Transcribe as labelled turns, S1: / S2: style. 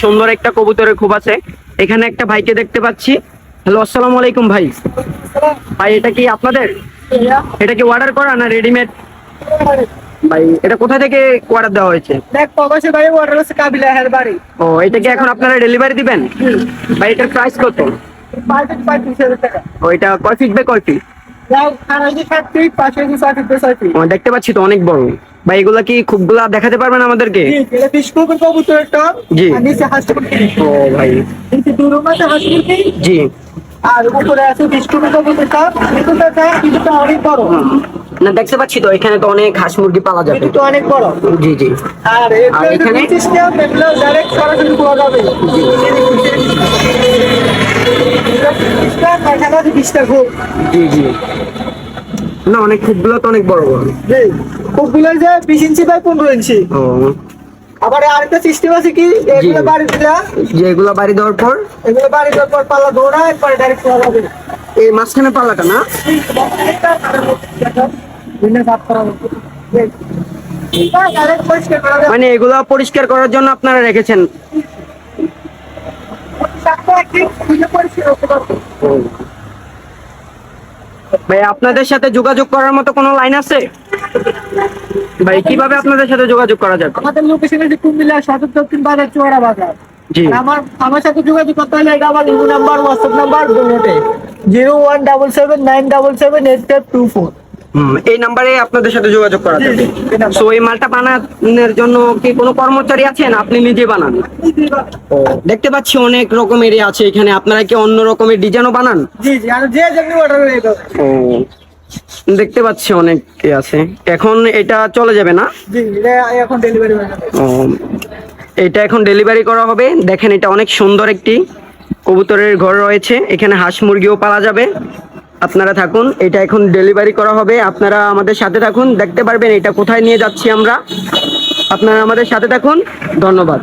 S1: সুন্দর একটা কবুতরের খুব আছে। এখানে একটা ভাইকে দেখতে পাচ্ছি। হ্যালো আসসালামু আলাইকুম ভাই। ভাই এটা কি আপনাদের? এটা কি অর্ডার করা না রেডিমেড ভাই এটা কোথা থেকে অর্ডার দেওয়া হয়েছে?
S2: দেখ প্রবাসী ভাই অর্ডার হচ্ছে কাবিলা হের বাড়ি।
S1: ও এটা কি এখন আপনারা ডেলিভারি দিবেন? ভাই এটার প্রাইস কত?
S2: পাঁচ পঁয়ত্রিশ হাজার টাকা
S1: ও এটা কয় ফিট বাই কয় ফিট দেখতে পাচ্ছি তো অনেক বড়। ভাই এগুলা কি খুবগুলা দেখাতে পারবেন আমাদেরকে?
S2: জি
S1: ও ভাই।
S2: আর উপরে আছে অনেক বড়।
S1: না দেখতে পাচ্ছি তো এখানে তো অনেক হাঁস মুরগি পালা যাবে।
S2: কিন্তু অনেক বড়।
S1: জি জি।
S2: আর
S1: এখানে?
S2: ডাইরেক্ট সরাসরি পাওয়া যাবে।
S1: জি জি। না অনেক খুবগুলো তো অনেক বড় বড়
S2: জি। খুবগুলো যে বিশ ইঞ্চি বাই পনেরো ইঞ্চি। আবার আরেকটা সিস্টেম আছে কি? এগুলো বাড়ি দিলা।
S1: যে এগুলো বাড়ি দেওয়ার পর?
S2: এগুলো বাড়ি দেওয়ার পর পাল্লা একবারে ডাইরেক্ট যাবে
S1: এই মাঝখানে পাল্লাটা না? মানে এগুলো পরিষ্কার করার জন্য আপনারা রেখেছেন? ভাই আপনাদের সাথে যোগাযোগ করার মতো কোনো লাইন আছে? ভাই কীভাবে আপনাদের সাথে যোগাযোগ করা যাবে?
S2: আমাদের লোকেশন আছে কুমিল্লা সদর দক্ষিণ বাজার চোরা বাজার।
S1: জি।
S2: আমার আমার সাথে যোগাযোগ করতে হলে এটা আমার ইমো নাম্বার হোয়াটসঅ্যাপ নাম্বার দুটোতে zero one double seven nine double seven eight five two four.
S1: হুম, এই নাম্বারে আপনাদের সাথে যোগাযোগ করা যাবে। সো এই মালটা বানানোর জন্য কি কোনো কর্মচারী আছেন? আপনি নিজে বানান। দেখতে পাচ্ছি অনেক রকমেরই আছে এখানে। আপনারা কি অন্য রকমের ডিজাইনও বানান?
S2: জি জি আর যে যেমনি অর্ডার
S1: ও দেখতে পাচ্ছি অনেক আছে। এখন এটা চলে যাবে না?
S2: এখন ডেলিভারি
S1: ও এটা এখন ডেলিভারি করা হবে। দেখেন এটা অনেক সুন্দর একটি কবুতরের ঘর রয়েছে। এখানে হাঁস মুরগিও পালা যাবে। আপনারা থাকুন এটা এখন ডেলিভারি করা হবে। আপনারা আমাদের সাথে থাকুন দেখতে পারবেন এটা কোথায় নিয়ে যাচ্ছি আমরা। আপনারা আমাদের সাথে থাকুন ধন্যবাদ।